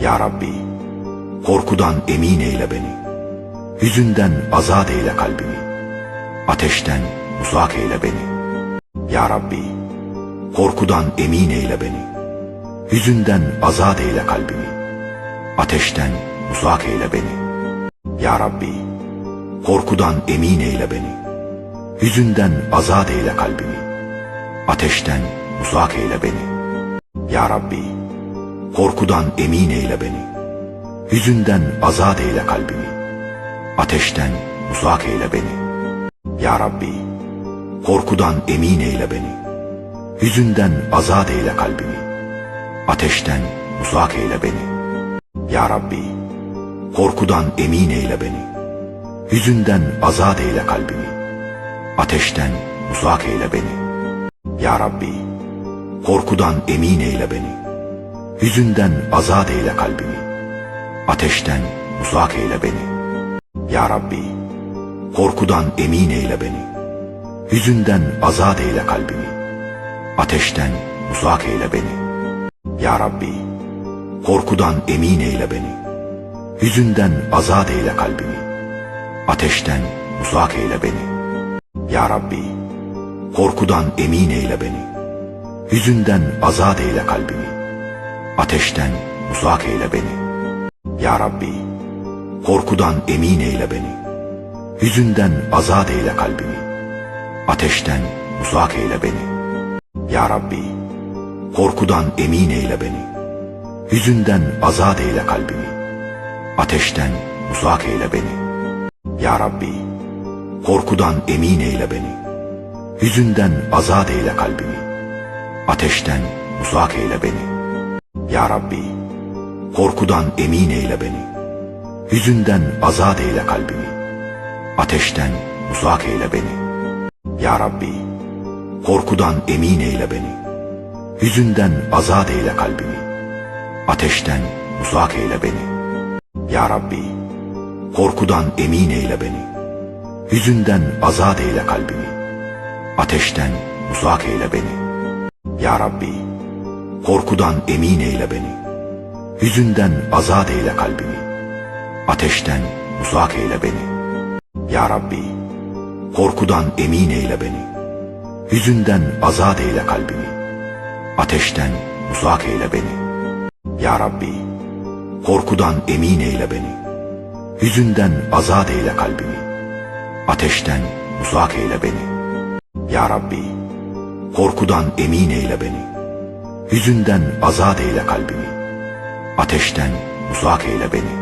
Ya Rabbi, korkudan emin eyle beni. Hüzünden azat eyle kalbimi. Ateşten uzak eyle beni. Ya Rabbi, korkudan emin eyle beni. Hüzünden azat eyle kalbimi. Ateşten uzak eyle beni. Ya Rabbi, korkudan emin eyle beni. Hüzünden azat eyle kalbimi. Ateşten uzak eyle beni. Ya Rabbi, korkudan emin eyle beni. Hüzünden azat eyle kalbimi. Ateşten uzak eyle beni. Ya Rabbi, korkudan emin eyle beni. Hüzünden azat eyle kalbimi. Ateşten uzak eyle beni. Ya Rabbi, korkudan emin eyle beni. Hüzünden azat eyle kalbimi. Ateşten uzak eyle beni. Ya Rabbi, korkudan emin eyle beni. Hüzünden azat eyle kalbimi. Ateşten uzak eyle beni. Ya Rabbi, korkudan emin eyle beni. Hüzünden azat eyle kalbimi. Ateşten uzak eyle beni. Ya Rabbi, korkudan emin eyle beni. Hüzünden azat eyle kalbimi. Ateşten uzak eyle beni. Ya Rabbi, korkudan emin eyle beni. Hüzünden azat eyle kalbimi. Ateşten uzak eyle beni. Ya Rabbi, korkudan emin eyle beni. Hüzünden azat eyle kalbimi. Ateşten uzak eyle beni. Ya Rabbi, korkudan emin eyle beni. Hüzünden azat eyle kalbimi. Ateşten uzak eyle beni. Ya Rabbi, korkudan emin eyle beni. Hüzünden azat eyle kalbimi. Ateşten uzak eyle beni. Ya Rabbi, korkudan emin eyle beni. Hüzünden azat eyle kalbimi. Ateşten uzak eyle beni. Ya Rabbi, korkudan emin eyle beni. Hüzünden azat eyle kalbimi. Ateşten uzak eyle beni. Ya Rabbi, korkudan emin eyle beni. Hüzünden azat eyle kalbimi. Ateşten uzak eyle beni. Ya Rabbi, korkudan emin eyle beni. Hüzünden azat eyle kalbimi. Ateşten uzak eyle beni. Ya Rabbi, korkudan emin eyle beni. Hüzünden azat eyle kalbimi. Ateşten uzak eyle beni. Ya Rabbi, korkudan emin eyle beni. Hüzünden azat eyle kalbimi. Ateşten uzak eyle beni. Ya Rabbi, korkudan emin eyle beni. Hüzünden azat eyle kalbimi. Ateşten uzak eyle beni.